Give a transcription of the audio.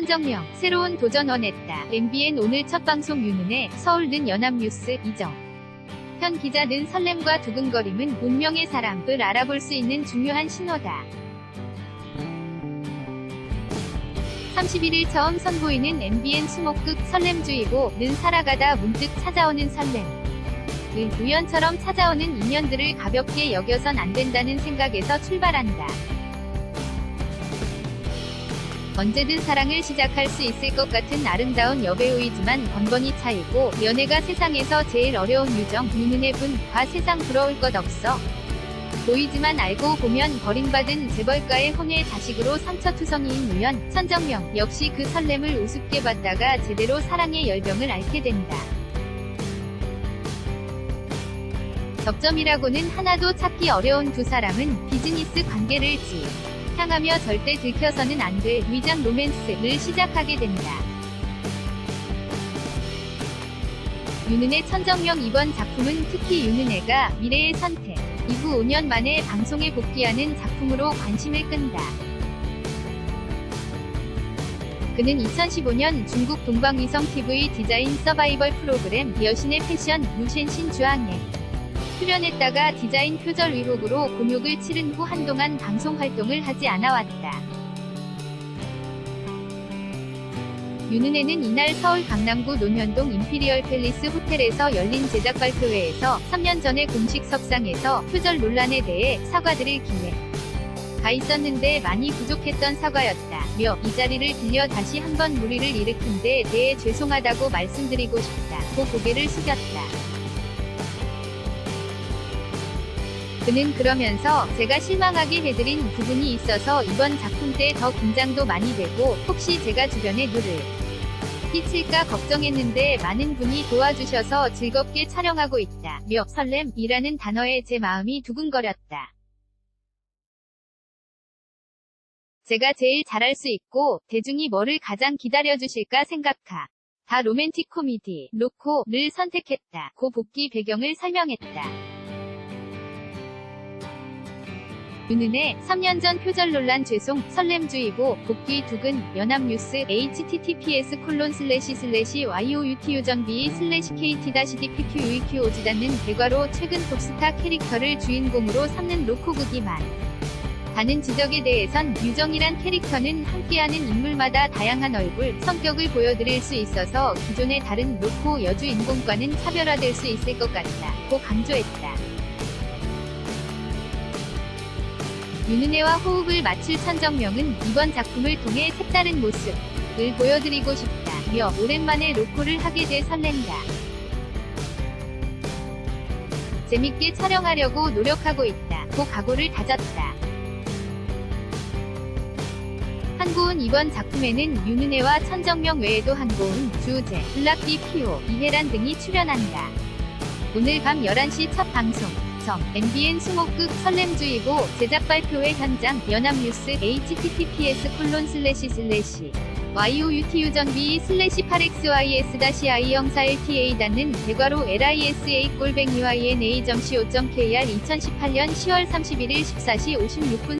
천정명, 새로운 도전 원했다. MBN 오늘 첫 방송 윤은혜, 서울는 연합뉴스, 이정. 현 기자는 설렘과 두근거림은 운명의 사람을 알아볼 수 있는 중요한 신호다. 31일 처음 선보이는 MBN 수목극 설렘주의보는 살아가다 문득 찾아오는 설렘. 은 우연처럼 찾아오는 인연들을 가볍게 여겨선 안 된다는 생각에서 출발한다. 언제든 사랑을 시작할 수 있을 것 같은 아름다운 여배우이지만 번번이 차이고 연애가 세상에서 제일 어려운 유정 윤은혜 분과 세상 부러울 것 없어 보이지만 알고 보면 버림받은 재벌가의 혼외 자식으로 상처투성이인 우연 천정명 역시 그 설렘을 우습게 봤다가 제대로 사랑의 열병을 앓게 된다. 접점이라고는 하나도 찾기 어려운 두 사람은 비즈니스 관계를 지 향하며 절대 들켜서는 안 될 위장 로맨스를 시작하게 된다. 윤은혜 천정명 이번 작품은 특히 윤은혜가 미래의 선택, 이후 5년 만에 방송에 복귀하는 작품으로 관심을 끈다. 그는 2015년 중국 동방위성 TV 디자인 서바이벌 프로그램 여신의 패션 무신신 주항에 출연했다가 디자인 표절 의혹으로 곤욕을 치른 후 한동안 방송 활동을 하지 않아왔다. 윤은혜는 이날 서울 강남구 논현동 임피리얼 팰리스 호텔에서 열린 제작 발표회에서 3년 전에 공식 석상에서 표절 논란에 대해 사과드릴 기회 가 있었는데 많이 부족했던 사과였다. 며 이 자리를 빌려 다시 한번 무리를 일으킨 데 대해 죄송하다고 말씀드리고 싶다. 고 고개를 숙였다. 그는 그러면서 제가 실망하게 해드린 부분이 있어서 이번 작품 때 더 긴장도 많이 되고 혹시 제가 주변에 누를 끼칠까 걱정했는데 많은 분이 도와주셔서 즐겁게 촬영하고 있다. 며 설렘이라는 단어에 제 마음이 두근거렸다. 제가 제일 잘할 수 있고 대중이 뭐를 가장 기다려주실까 생각하. 다 로맨틱 코미디, 로코를 선택했다. 고 복귀 배경을 설명했다. 윤은혜 3년 전 표절 논란 죄송 설렘주의보 복귀 두근 연합뉴스 https 콜론 슬래시 슬래시 youtu전비 슬래시 kt dpq uq 오지닫는 대과로 최근 톱스타 캐릭터를 주인공으로 삼는 로코극이만 다는 지적에 대해선 유정이란 캐릭터는 함께하는 인물마다 다양한 얼굴, 성격을 보여드릴 수 있어서 기존의 다른 로코 여주 인공과는 차별화될 수 있을 것 같다. 고 강조했다. 윤은혜와 호흡을 맞출 천정명은 이번 작품을 통해 색다른 모습을 보여드리고 싶다며 오랜만에 로코를 하게 돼 설렌다. 재밌게 촬영하려고 노력하고 있다. 고 각오를 다졌다. 한고은 이번 작품에는 윤은혜와 천정명 외에도 한고은, 주우재, 블락비 피오, 이혜란 등이 출연한다. 오늘 밤 11시 첫 방송. 점 MBN 수목극 설렘주의보 제작 발표회 현장 연합뉴스 https 콜론 슬래시 슬래시. youtu전비 슬래시 8xys-i 영사 lta 닫는 대괄호 lisa 꼴뱅이 yna.co.kr 2018년 10월 31일 14시 56분